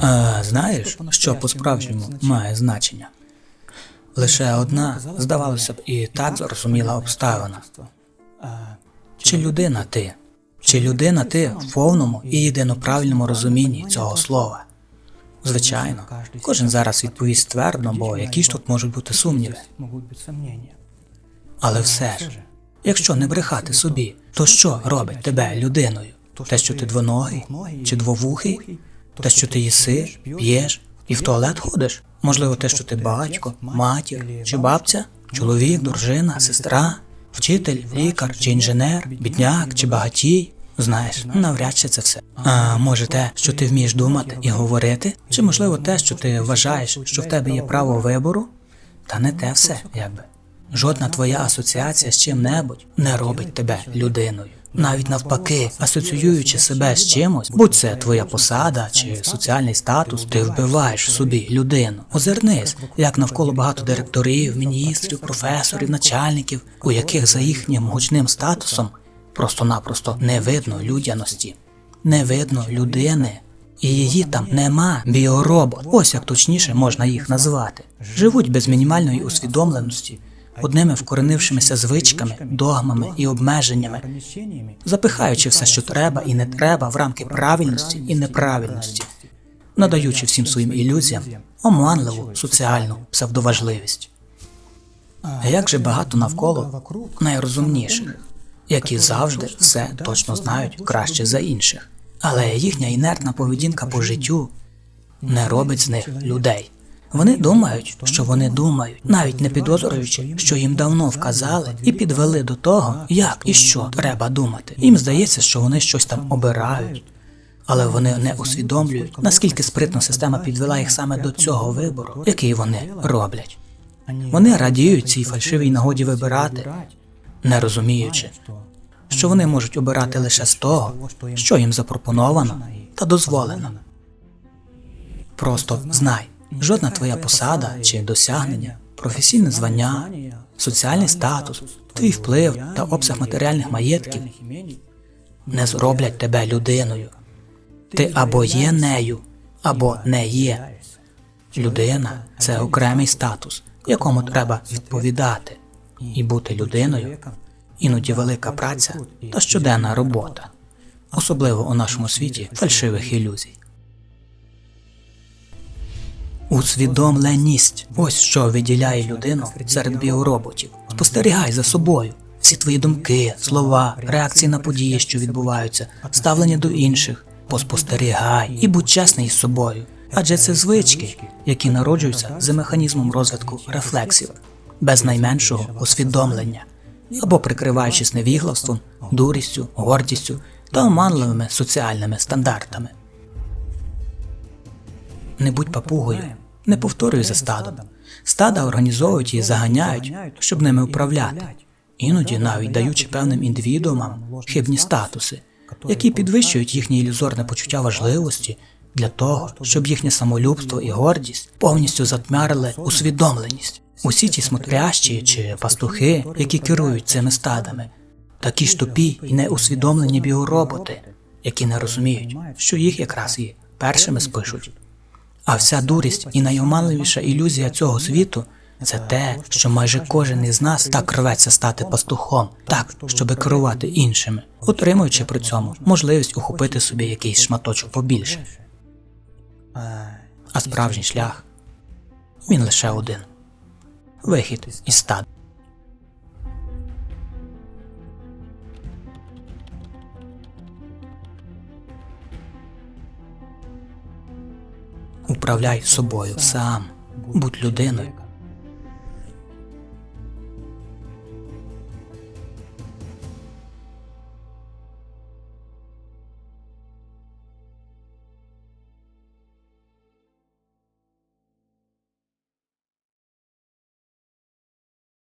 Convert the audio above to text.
А знаєш, що по-справжньому має значення? Лише одна, здавалося б, і так зрозуміла обставина. Чи людина ти? Чи людина ти в повному і єдиноправильному розумінні цього слова? Звичайно, кожен зараз відповість твердо, бо які ж тут можуть бути сумніви. Але все ж, якщо не брехати собі, то що робить тебе людиною? Те, що ти двоногий чи двовухий? Те, що ти їси, п'єш і в туалет ходиш? Можливо, те, що ти батько, матір чи бабця, чоловік, дружина, сестра, вчитель, лікар чи інженер, бідняк чи багатій? Знаєш, навряд чи це все. А може те, що ти вмієш думати і говорити? Чи можливо те, що ти вважаєш, що в тебе є право вибору? Та не те все, якби. Жодна твоя асоціація з чим-небудь не робить тебе людиною. Навіть навпаки, асоціюючи себе з чимось, будь це твоя посада чи соціальний статус, ти вбиваєш собі людину. Озирнись, як навколо багато директорів, міністрів, професорів, начальників, у яких за їхнім гучним статусом просто-напросто не видно людяності, не видно людини. І її там нема. Біоробот, ось як точніше можна їх назвати. Живуть без мінімальної усвідомленості, одними вкоренившимися звичками, догмами і обмеженнями, запихаючи все, що треба і не треба в рамки правильності і неправильності, надаючи всім своїм ілюзіям оманливу соціальну псевдоважливість. Як же багато навколо найрозумніших, які завжди все точно знають краще за інших, але їхня інертна поведінка по життю не робить з них людей. Вони думають, що вони думають, навіть не підозрюючи, що їм давно вказали і підвели до того, як і що треба думати. Їм здається, що вони щось там обирають, але вони не усвідомлюють, наскільки спритно система підвела їх саме до цього вибору, який вони роблять. Вони радіють цій фальшивій нагоді вибирати, не розуміючи, що вони можуть обирати лише з того, що їм запропоновано та дозволено. Просто знай, жодна твоя посада чи досягнення, професійне звання, соціальний статус, твій вплив та обсяг матеріальних маєтків не зроблять тебе людиною. Ти або є нею, або не є. Людина це окремий статус, якому треба відповідати, і бути людиною. іноді велика праця та щоденна робота, особливо у нашому світі. фальшивих ілюзій. Усвідомленість ось що виділяє людину серед біороботів. Спостерігай за собою. Всі твої думки, слова, реакції на події, що відбуваються, ставлення до інших. Поспостерігай і будь чесний із собою. Адже це звички, які народжуються за механізмом розвитку рефлексів, без найменшого усвідомлення, або прикриваючись невіглаством, дурістю, гордістю та оманливими соціальними стандартами. Не будь папугою, не повторюй за стадом. Стада організовують і заганяють, щоб ними управляти, іноді навіть даючи певним індивідуумам хибні статуси, які підвищують їхнє ілюзорне почуття важливості для того, щоб їхнє самолюбство і гордість повністю затмярили усвідомленість. Усі ті смотрящі чи пастухи, які керують цими стадами, такі ж тупі і неусвідомлені біороботи, які не розуміють, що їх якраз і першими спишуть. А вся дурість і найомаливіша ілюзія цього світу це те, що майже кожен із нас так рветься стати пастухом, так, щоби керувати іншими, отримуючи при цьому можливість ухопити собі якийсь шматочок побільше. А справжній шлях він лише один вихід із стад. Управляй собою сам, будь людиною,